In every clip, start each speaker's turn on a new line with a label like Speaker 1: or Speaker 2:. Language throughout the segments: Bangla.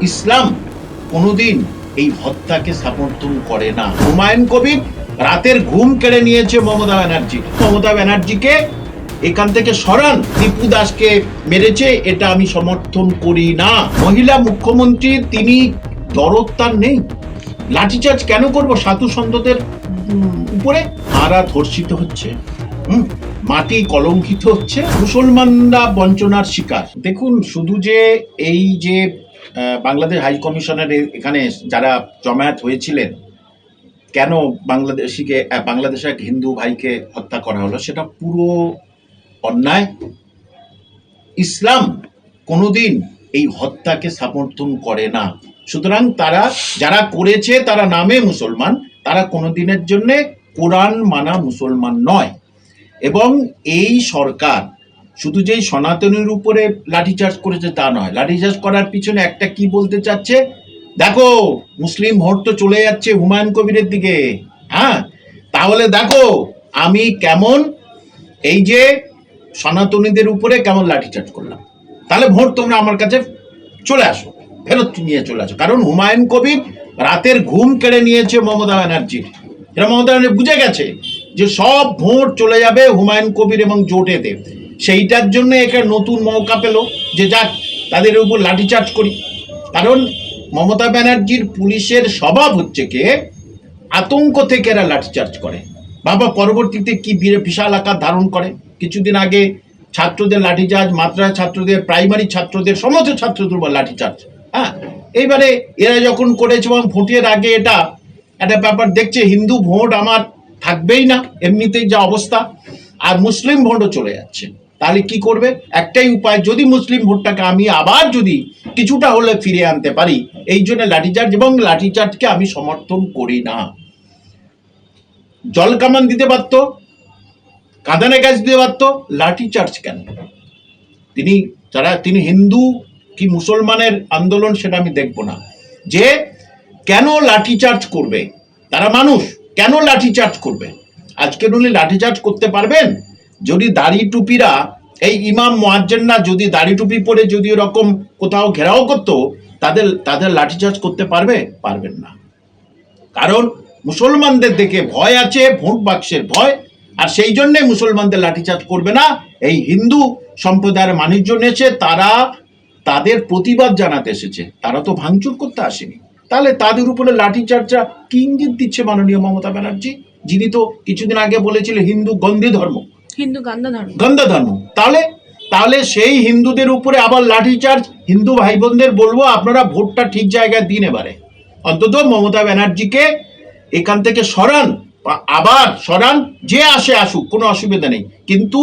Speaker 1: ইসলাম কোনোদিন এই হত্যাকে সমর্থন করে না। হুমায়ুন কবির রাতের ঘুম কেড়ে নিয়েছে মমতা ব্যানার্জি। মমতা ব্যানার্জিকে এখান থেকে সরান দীপু দাসকে মেরেছে, এটা আমি সমর্থন করি না। মহিলা মুখ্যমন্ত্রী, তিনি দরদ তার নেই। লাঠিচার্জ কেন করব সাধু সন্তদের উপরে? আরা ধর্ষিত হচ্ছে। মাটি কলঙ্কিত হচ্ছে। মুসলমানরা বঞ্চনার শিকার। দেখুন, শুধু যে এই যে বাংলাদেশ হাই কমিশনের এখানে যারা জমায়েত হয়েছিলেন কেন বাংলাদেশিকে আহ, বাংলাদেশের এক হিন্দু ভাইকে হত্যা করা হলো সেটা পুরো অন্যায়। ইসলাম কোনোদিন এই হত্যাকে সমর্থন করে না। সুতরাং তারা যারা করেছে তারা নামে মুসলমান তারা কোনোদিনের জন্যে কোরআন মানা মুসলমান নয়। এবং এই সরকার শুধু যেই সনাতনীর উপরে লাঠিচার্জ করেছে তা নয়, লাঠিচার্জ করার পিছনে একটা কি বলতে চাচ্ছে? দেখো, মুসলিম ভোট তো চলে যাচ্ছে হুমায়ুন কবিরের দিকে। হ্যাঁ? তাহলে দেখো, আমি কেমন এই যে সনাতনীদের উপরে কেমন লাঠিচার্জ করলাম? তাহলে ভোট তোমরা আমার কাছে চলে আসো, ফেরত নিয়ে চলে আসো। কারণ হুমায়ুন কবির রাতের ঘুম কেড়ে নিয়েছে মমতা ব্যানার্জির এটা মমতা ব্যানার্জি বুঝে গেছে যে সব ভোট চলে যাবে হুমায়ুন কবির এবং জোটেতে সেইটার জন্য এখানে নতুন মৌকা পেল, যে যাক, তাদের উপর লাঠিচার্জ করি। কারণ মমতা ব্যানার্জির পুলিশের স্বভাব হচ্ছে কে, আতঙ্ক থেকে এরা লাঠিচার্জ করে। বাবা পরবর্তীতে কি বিশাল আকার ধারণ করে? কিছুদিন আগে ছাত্রদের লাঠিচার্জ মাত্রা ছাত্রদের, প্রাইমারি ছাত্রদের, সমস্ত ছাত্রদের উপর লাঠিচার্জ। হ্যাঁ এইবারে এরা যখন করেছে এবং ভোটের আগে এটা একটা ব্যাপার দেখছে, হিন্দু ভোট আমার থাকবেই না, এমনিতেই যা অবস্থা। আর মুসলিম ভোটও চলে যাচ্ছে। তাহলে কি করবে? একটাই উপায়, যদি মুসলিম ভোটটাকে আমি আবার যদি কিছুটা হলে ফিরে আনতে পারি, এই জন্য লাঠিচার্জ এবং লাঠিচার্জকে আমি সমর্থন করি না। জল কামান দিতে পারত কাঁদানে গাছ দিতে পারত লাঠিচার্জ কেন? তিনি যারা, তিনি হিন্দু কি মুসলমানের আন্দোলন সেটা আমি দেখব না। যে কেন লাঠিচার্জ করবে? তারা মানুষ, কেন লাঠিচার্জ করবে? আজকের উনি লাঠিচার্জ করতে পারবেন? যদি দাড়ি টুপিরা, এই ইমাম মোয়াজ্জেন্না যদি দাড়ি টুপি পরে যদি এরকম কোথাও ঘেরাও করতো, তাদের তাদের লাঠিচার্জ করতে পারবে? পারবেন না। কারণ মুসলমানদের দেখে ভয় আছে, ভোট বাক্সের ভয়, আর সেই জন্যে মুসলমানদের লাঠিচার্জ করবে না। এই হিন্দু সম্প্রদায়ের মানুষজন এসে তারা তাদের প্রতিবাদ জানাতে এসেছে। তারা তো ভাঙচুর করতে আসেনি। তাহলে তাদের উপরে লাঠিচার্জা কি ইঙ্গিত দিচ্ছে মাননীয় মমতা ব্যানার্জি? যিনি তো কিছুদিন আগে বলেছিলেন, হিন্দু গন্ধি ধর্ম।
Speaker 2: হিন্দু গান্ধা ধর্ম।
Speaker 1: তাহলে তাহলে সেই হিন্দুদের উপরে আবার লাঠিচার্জ হিন্দু ভাই বোনদের বলব আপনারা ভোটটা ঠিক জায়গায় দিন এবারে। অন্তত মমতা ব্যানার্জিকে এখান থেকে সরান আবার সরান যে আসে আসুক কোনো অসুবিধা নেই। কিন্তু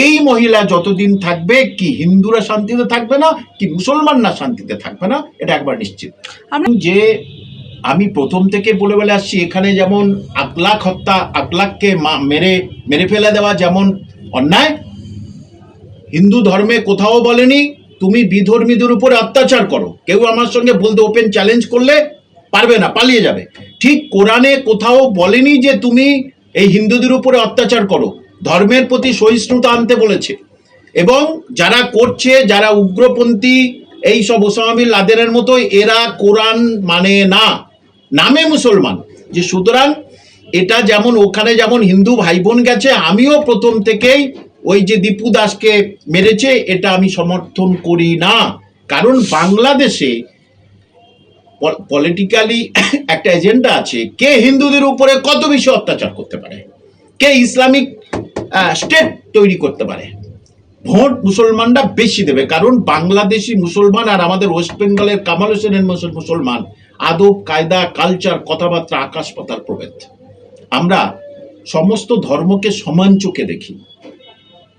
Speaker 1: এই মহিলা যতদিন থাকবে কি হিন্দুরা শান্তিতে থাকবে না কি মুসলমানরা শান্তিতে থাকবে না এটা একবার নিশ্চিত। যে আমি প্রথম থেকে বলে বলে আসছি, এখানে যেমন আকলাক হত্যা আকলাককে মেরে মেরে ফেলে দেওয়া যেমন অন্যায়, হিন্দু ধর্মে কোথাও বলেনি, তুমি বিধর্মীদের উপরে অত্যাচার করো। কেউ আমার সঙ্গে বলতে ওপেন চ্যালেঞ্জ করলে পারবে না, পালিয়ে যাবে। ঠিক কোরআনে কোথাও বলেনি যে তুমি এই হিন্দুদের উপরে অত্যাচার করো। ধর্মের প্রতি সহিষ্ণুতা আনতে বলেছে। এবং যারা করছে, যারা উগ্রপন্থী, এই সব ওসামা বিন মতো এরা কোরআন মানে না। নামে মুসলমান, যে সুতরাং এটা যেমন ওখানে যেমন হিন্দু ভাই বোন গেছে, আমিও প্রথম থেকেই ওই যে দীপু দাসকে মেরেছে, এটা আমি সমর্থন করি না। কারণ বাংলাদেশে পলিটিক্যালি একটা এজেন্ডা আছে, কে হিন্দুদের উপরে কত বেশি অত্যাচার করতে পারে, কে ইসলামিক স্টেট তৈরি করতে পারে, ভোট মুসলমানরা বেশি দেবে। কারণ বাংলাদেশি মুসলমান আর আমাদের ওয়েস্ট বেঙ্গলের কামাল হোসেনের মুসলমান আদব, কায়দা কালচার কথাবার্তা, আকাশ পাতার প্রভেদ। আমরা সমস্ত ধর্মকে সমান চোখে দেখি।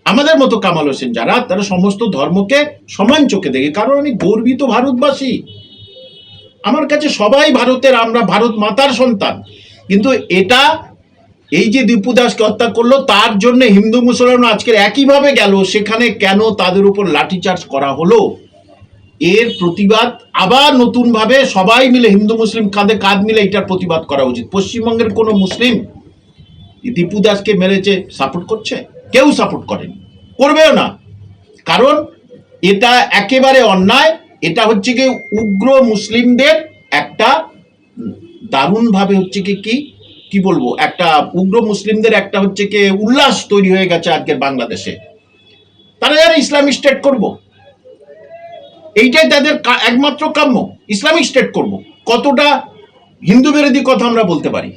Speaker 1: আমাদের মতো কামাল হোসেন যারা, তারা সমস্ত ধর্মকে সমান চোখে দেখে, কারণ আমি গর্বিত ভারতবাসী। আমার কাছে সবাই ভারতের, আমরা ভারত মাতার সন্তান। কিন্তু এটা, এই যে দীপু দাসকে হত্যা করল, তার জন্য হিন্দু মুসলমান আজকের একইভাবে গেল। সেখানে কেন তাদের উপর লাঠিচার্জ করা হলো? এর প্রতিবাদ আবার নতুনভাবে সবাই মিলে হিন্দু, মুসলিম কাঁধে কাঁধ মিলে এটার প্রতিবাদ করা উচিত। পশ্চিমবঙ্গের কোনো মুসলিম দীপু দাসকে মেরেছে সাপোর্ট করছে? কেউ সাপোর্ট করেনি। করবেও না। কারণ এটা একেবারে অন্যায়। এটা হচ্ছে কি উগ্র মুসলিমদের একটা দারুণভাবে হচ্ছে কি কি কি বলব? একটা উগ্র মুসলিমদের একটা হচ্ছে কি উল্লাস তৈরি হয়ে গেছে আজকের বাংলাদেশে। তারা যারা ইসলামিক স্টেট করব? এইটাই তাদের একমাত্র কাম্য। ইসলামিক স্টেট করব। কতটা হিন্দু বিরোধী কথা আমরা বলতে পারি?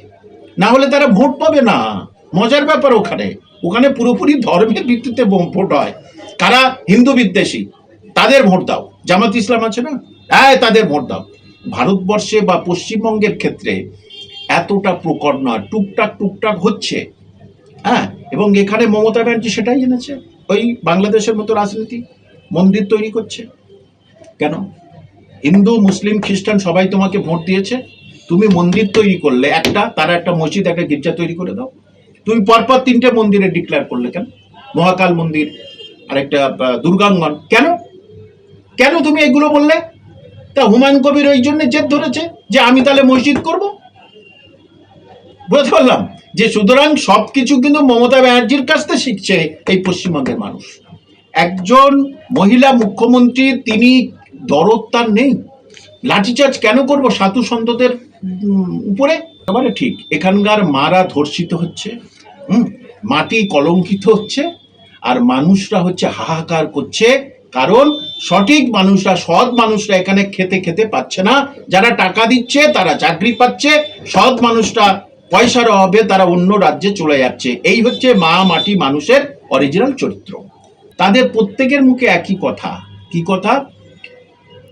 Speaker 1: না হলে তারা ভোট পাবে না। মজার ব্যাপার ওখানে। ওখানে পুরোপুরি ধর্মের ভিত্তিতে ভোট হয়। কারা? হিন্দু বিদ্বেষী। তাদের ভোট দাও। জামাত ইসলাম আছে না? হ্যাঁ তাদের ভোট দাও। ভারতবর্ষে বা পশ্চিমবঙ্গের ক্ষেত্রে এতটা প্রকট নয়। টুকটাক টুকটাক হচ্ছে। হ্যাঁ এবং এখানে মমতা ব্যানার্জি সেটাই এনেছে। ওই বাংলাদেশের মতো রাজনীতি। মন্দির তৈরি করছে। কেন? হিন্দু মুসলিম খ্রিস্টান সবাই তোমাকে ভোট দিয়েছে। তুমি মন্দির তৈরি করলে একটা তারা একটা মসজিদ একটা গির্জা তৈরি করে দাও। তুমি পরপর তিনটে মন্দিরে ডিক্লেয়ার করলে কেন? মহাকাল মন্দির আরেকটা আহ, দুর্গাঙ্গন। কেন? কেন তুমি এগুলো বললে? তা হুমায়ুন কবির ওই জন্য জেদ ধরেছে যে আমি তাহলে মসজিদ করব? বুঝতে পারলাম যে সুতরাং সবকিছু কিন্তু মমতা ব্যানার্জির কাছ থেকে শিখছে এই পশ্চিমবঙ্গের মানুষ। একজন মহিলা মুখ্যমন্ত্রী তিনি দরদ তার নেই। লাঠিচার্জ কেন করব সাধু সন্তদের উপরে? একেবারে ঠিক, এখানকার মারা ধর্ষিত হচ্ছে, হুম, মাটি কলঙ্কিত হচ্ছে, আর মানুষরা হচ্ছে হাহাকার করছে, কারণ সঠিক মানুষরা, সৎ মানুষরা এখানে খেতে খেতে পাচ্ছে না। যারা টাকা দিচ্ছে, তারা চাকরি পাচ্ছে, সৎ মানুষরা পয়সার অভাবে তারা অন্য রাজ্যে চলে যাচ্ছে। এই হচ্ছে মা মাটি মানুষের অরিজিনাল চরিত্র। তাদের প্রত্যেকের মুখে একই কথা। কি কথা?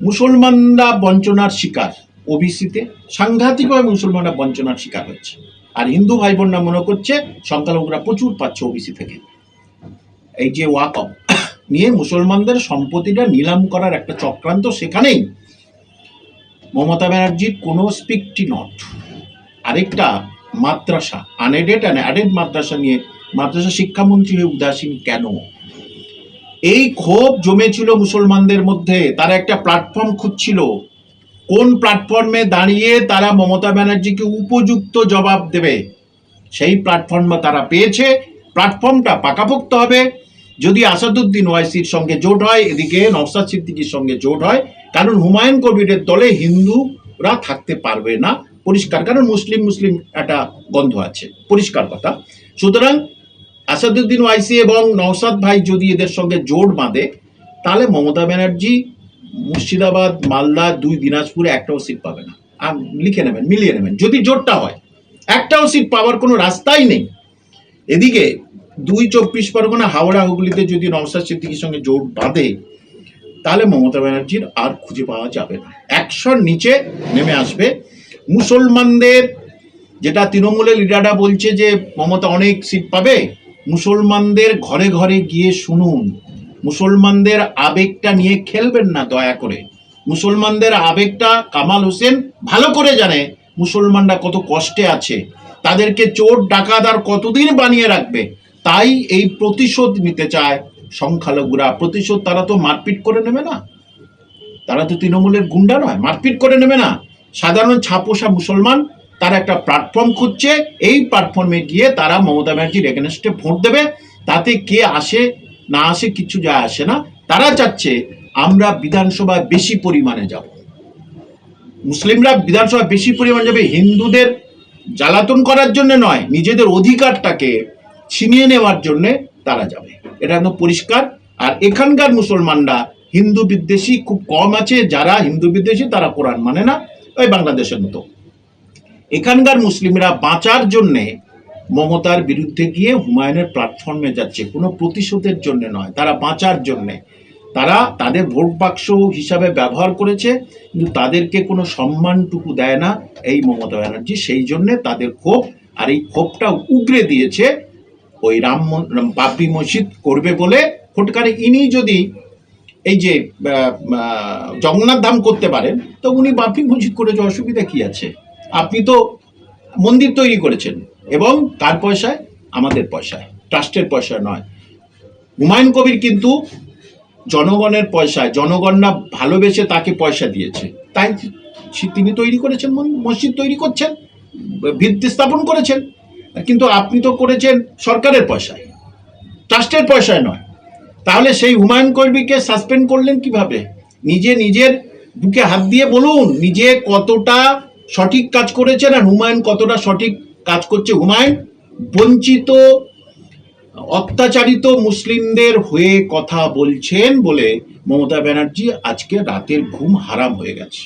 Speaker 1: মুসলমানরা বঞ্চনার শিকার, ওবিসিতে। সাংঘাতিকভাবে মুসলমানরা বঞ্চনার শিকার হচ্ছে। আর হিন্দু ভাই বোনরা মনে করছে, সংখ্যালঘুরা প্রচুর পাচ্ছে ওবিসি থেকে। এই যে ওয়াক নিয়ে মুসলমানদের সম্পত্তিটা নিলাম করার একটা চক্রান্ত সেখানেই। মমতা ব্যানার্জির কোনো স্পিকটি নট। আরেকটা মাদ্রাসা আনএডেড অ্যান্ড অ্যাডেড মাদ্রাসা নিয়ে, মাদ্রাসা শিক্ষামন্ত্রী হয়ে উদাসীন কেন? এই ক্ষোভ জমেছিল মুসলমানদের মধ্যে। তারা একটা প্ল্যাটফর্ম খুঁজছিল। কোন প্ল্যাটফর্মে দাঁড়িয়ে তারা মমতা ব্যানার্জিকে উপযুক্ত জবাব দেবে? সেই প্ল্যাটফর্ম তারা পেয়েছে। প্ল্যাটফর্মটা পাকাপোক্ত হবে। যদি আসাদুদ্দিন ওয়াইসির সঙ্গে জোট হয়, এদিকে নওসাদ সিদ্দিকির সঙ্গে জোট হয়, কারণ হুমায়ুন কবিরের দলে হিন্দুরা থাকতে পারবে না। পরিষ্কার, কারণ মুসলিম মুসলিম একটা গন্ধ আছে। পরিষ্কার কথা। সুতরাং আসাদুদ্দিন ওয়াইসি এবং নওসাদ ভাই যদি এদের সঙ্গে জোট বাঁধে, তাহলে মমতা ব্যানার্জি, মুর্শিদাবাদ, মালদা, দুই দিনাজপুরে একটাও সিট পাবে না। আর লিখে নেবেন, মিলিয়ে নেবেন, যদি জোটটা হয়। একটাও সিট পাওয়ার কোনো রাস্তাই নেই। এদিকে দুই চব্বিশ পরগনা, হাওড়া, হুগলিতে যদি নওসাদ সিদ্দিকির সঙ্গে জোট বাঁধে, তাহলে মমতা ব্যানার্জির আর খুঁজে পাওয়া যাবে না। একশোর নিচে নেমে আসবে। মুসলমানদের, যেটা তৃণমূলের লিডাররা বলছে যে, মমতা অনেক সিট পাবে মুসলমানদের ঘরে ঘরে গিয়ে শুনুন। মুসলমানদের আবেগটা নিয়ে খেলবেন না দয়া করে। মুসলমানদের আবেগটা কামাল হোসেন ভালো করে জানে। মুসলমানরা কত কষ্টে আছে। তাদেরকে চোর ডাকাত আর কতদিন বানিয়ে রাখবে? তাই এই প্রতিশোধ নিতে চায় সংখ্যালঘুরা। প্রতিশোধ তারা তো মারপিট করে নেবে না। তারা তো তৃণমূলের গুন্ডা নয়, মারপিট করে নেবে না। সাধারণ ছাপোষা মুসলমান তারা একটা প্ল্যাটফর্ম খুঁজছে, এই প্ল্যাটফর্মে গিয়ে তারা মমতা ব্যানার্জির এগেনস্টে ভোট দেবে। তাতে কে আসে, না আসে কিছু যায় আসে না। তারা চাচ্ছে আমরা বিধানসভায় বেশি পরিমাণে যাব। মুসলিমরা বিধানসভায় বেশি পরিমাণে যাবে হিন্দুদের জ্বালাতন করার জন্য নয়, নিজেদের অধিকারটাকে ছিনিয়ে নেওয়ার জন্যে তারা যাবে। এটা একদম পরিষ্কার। আর এখানকার মুসলমানরা হিন্দু বিদ্বেষী খুব কম আছে। যারা হিন্দু বিদ্বেষী তারা কোরআন মানে না। ওই বাংলাদেশের মতো। এখানকার মুসলিমরা বাঁচার জন্যে মমতার বিরুদ্ধে গিয়ে হুমায়ুনের প্ল্যাটফর্মে যাচ্ছে, কোনো প্রতিশোধের জন্য নয়, তারা বাঁচার জন্যে। তারা তাদের ভোট বাক্স হিসাবে ব্যবহার করেছে, কিন্তু তাদেরকে কোনো সম্মানটুকু দেয় না এই মমতা ব্যানার্জি। সেই জন্যে তাদের ক্ষোভ, আর এই ক্ষোভটা উগরে দিয়েছে ওই রাম বাবরি মসজিদ করবে বলে। ফটকারে ইনি যদি এই যে জগন্নাথ ধাম করতে পারেন, তো উনি বাবরি মসজিদ করেছে, অসুবিধা কি আছে? আপনি তো মন্দির তৈরি করেছেন এবং কার পয়সায় আমাদের পয়সায়, ট্রাস্টের পয়সা নয়। হুমায়ুন কবির কিন্তু জনগণের পয়সায় জনগণরা ভালোবেসে তাকে পয়সা দিয়েছে। তাই তিনি তৈরি করেছেন মসজিদ তৈরি করছেন, ভিত্তি স্থাপন করেছেন। কিন্তু আপনি তো করেছেন সরকারের পয়সায়, ট্রাস্টের পয়সায় নয়। তাহলে সেই হুমায়ুন কবিরকে সাসপেন্ড করলেন কীভাবে? নিজে নিজের বুকে হাত দিয়ে বলুন, নিজে কতটা সঠিক কাজ করেছেন আর হুমায়ুন কতটা সঠিক কাজ করছে। হুমায়ুন, বঞ্চিত, অত্যাচারিত মুসলিমদের হয়ে কথা বলছেন বলে মমতা ব্যানার্জি আজকে রাতের ঘুম হারাম হয়ে গেছে।